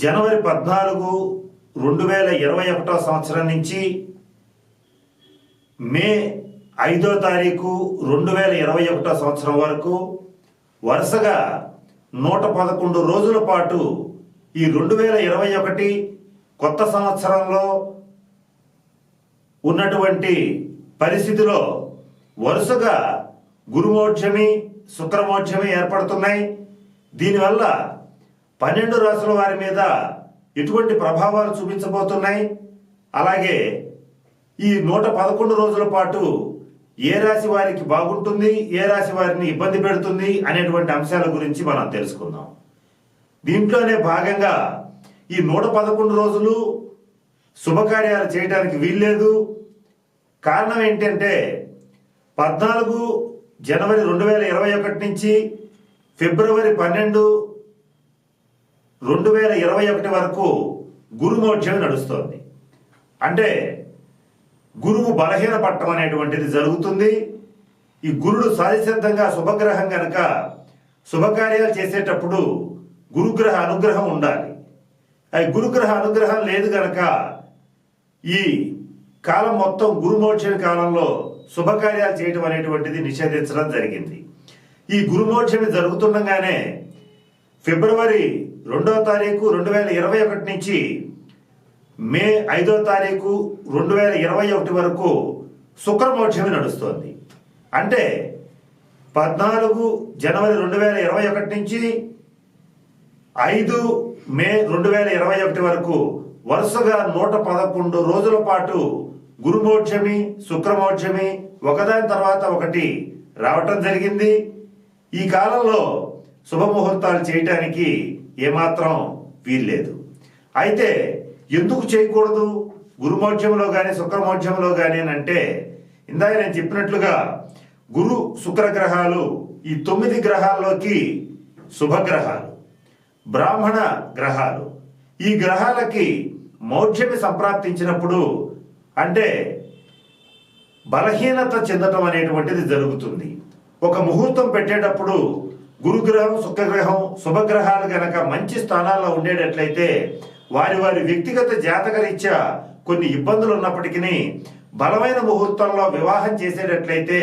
జనవరి పద్నాలుగు రెండు వేల ఇరవై ఒకటో సంవత్సరం నుంచి మే ఐదో తారీఖు రెండు వేల ఇరవై ఒకటో సంవత్సరం వరకు వరుసగా నూట పదకొండు రోజుల పాటు ఈ రెండు వేల ఇరవై ఒకటి కొత్త సంవత్సరంలో ఉన్నటువంటి పరిస్థితిలో వరుసగా గురుమోక్షమి శుక్రమోక్షమి ఏర్పడుతున్నాయి. దీనివల్ల పన్నెండు రాసుల వారి మీద ఎటువంటి ప్రభావాలు చూపించబోతున్నాయి. అలాగే ఈ నూట పదకొండు రోజుల పాటు ఏ రాశి వారికి బాగుంటుంది ఏ రాశి వారిని ఇబ్బంది పెడుతుంది అనేటువంటి అంశాల గురించి మనం తెలుసుకుందాం. దీంట్లోనే భాగంగా ఈ నూట పదకొండు రోజులు శుభకార్యాలు చేయడానికి వీల్లేదు. కారణం ఏంటంటే పద్నాలుగు జనవరి రెండు వేల ఇరవై ఒకటి నుంచి ఫిబ్రవరి పన్నెండు రెండు వేల ఇరవై ఒకటి వరకు గురుమోక్షం నడుస్తోంది. అంటే గురువు బలహీన పట్టం అనేటువంటిది జరుగుతుంది. ఈ గురుడు సాధిసిద్ధంగా శుభగ్రహం గనక శుభకార్యాలు చేసేటప్పుడు గురుగ్రహ అనుగ్రహం ఉండాలి. అది గురుగ్రహ అనుగ్రహం లేదు గనక ఈ కాలం మొత్తం గురుమోక్షణ కాలంలో శుభకార్యాలు చేయటం అనేటువంటిది నిషేధించడం జరిగింది. ఈ గురుమోక్షణ జరుగుతుండగానే ఫిబ్రవరి రెండో తారీఖు రెండు వేల ఇరవై ఒకటి నుంచి మే ఐదో తారీఖు రెండు వేల ఇరవై ఒకటి వరకు శుక్రమోక్షమే నడుస్తోంది. అంటే పద్నాలుగు జనవరి రెండు వేల ఇరవై ఒకటి నుంచి ఐదు మే రెండు వేల ఇరవై ఒకటి వరకు వరుసగా నూట పదకొండు రోజుల పాటు గురుమోక్షమి శుక్రమోక్షమి ఒకదాని తర్వాత ఒకటి రావటం జరిగింది. ఈ కాలంలో శుభముహూర్తాలు చేయటానికి ఏమాత్రం వీల్లేదు. అయితే ఎందుకు చేయకూడదు? గురుమోక్షంలో కానీ శుక్రమోక్షంలో కానీ అని అంటే ఇందాక నేను చెప్పినట్లుగా గురు శుక్ర గ్రహాలు ఈ తొమ్మిది గ్రహాల్లోకి శుభగ్రహాలు బ్రాహ్మణ గ్రహాలు. ఈ గ్రహాలకి మౌఢ్యమి సంప్రాప్తించినప్పుడు అంటే బలహీనత చెందటం అనేటువంటిది జరుగుతుంది. ఒక ముహూర్తం పెట్టేటప్పుడు గురుగ్రహం శుక్రగ్రహం శుభగ్రహాలు గనక మంచి స్థానాల్లో ఉండేటట్లయితే వారి వారి వ్యక్తిగత జాతకరీత్యా కొన్ని ఇబ్బందులు ఉన్నప్పటికీ బలమైన ముహూర్తంలో వివాహం చేసేటట్లయితే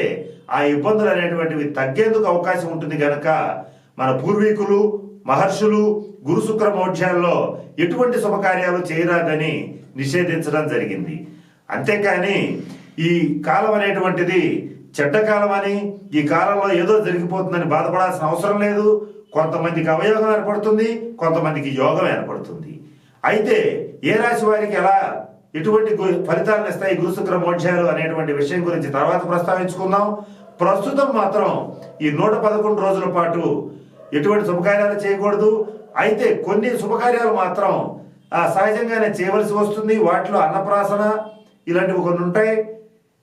ఆ ఇబ్బందులు అనేటువంటివి తగ్గేందుకు అవకాశం ఉంటుంది గనక మన పూర్వీకులు మహర్షులు గురు శుక్ర మోక్షాల్లో ఎటువంటి శుభకార్యాలు చేయరాదని నిషేధించడం జరిగింది. అంతేకాని ఈ కాలం అనేటువంటిది చెడ్డ కాలం అని ఈ కాలంలో ఏదో జరిగిపోతుందని బాధపడాల్సిన అవసరం లేదు. కొంతమందికి అవయోగం ఏర్పడుతుంది కొంతమందికి యోగం ఏర్పడుతుంది. అయితే ఏ రాశి వారికి ఎలా ఎటువంటి ఫలితాలను ఇస్తాయి గురుశుక్ర మోక్షాలు అనేటువంటి విషయం గురించి తర్వాత ప్రస్తావించుకుందాం. ప్రస్తుతం మాత్రం ఈ నూట పదకొండు రోజుల పాటు ఎటువంటి శుభకార్యాలు చేయకూడదు. అయితే కొన్ని శుభకార్యాలు మాత్రం ఆ, సహజంగానే చేయవలసి వస్తుంది. వాటిలో అన్నప్రాసన ఇలాంటివి కొన్ని ఉంటాయి.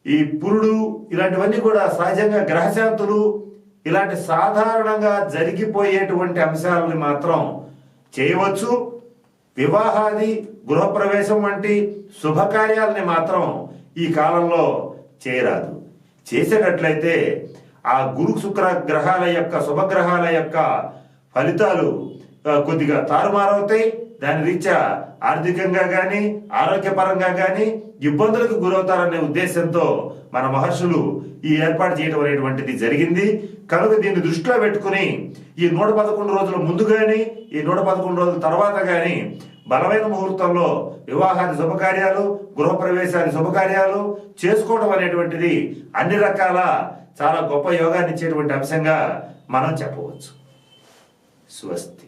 ఈ పురుడు ఇలాంటివన్నీ కూడా సహజంగా గ్రహశాంతులు ఇలాంటి సాధారణంగా జరిగిపోయేటువంటి అంశాలని మాత్రం చేయవచ్చు. వివాహాది గృహప్రవేశం వంటి శుభకార్యాలని మాత్రం ఈ కాలంలో చేయరాదు. చేసేటట్లయితే ఆ గురు శుక్ర గ్రహాల యొక్క శుభగ్రహాల యొక్క ఫలితాలు కొద్దిగా తారుమారవుతాయి. దాని రీత్యా ఆర్థికంగా కానీ ఆరోగ్యపరంగా కానీ ఇబ్బందులకు గురవుతారనే ఉద్దేశంతో మన మహర్షులు ఈ ఏర్పాటు చేయడం అనేటువంటిది జరిగింది. కనుక దీన్ని దృష్టిలో పెట్టుకుని ఈ నూట పదకొండు రోజుల ముందు కానీ ఈ నూట పదకొండు రోజుల తర్వాత కానీ బలమైన ముహూర్తంలో వివాహాది శుభకార్యాలు గృహప్రవేశాది శుభకార్యాలు చేసుకోవడం అనేటువంటిది అన్ని రకాల చాలా గొప్ప యోగాన్ని ఇచ్చేటువంటి అంశంగా మనం చెప్పవచ్చు. స్వస్తి.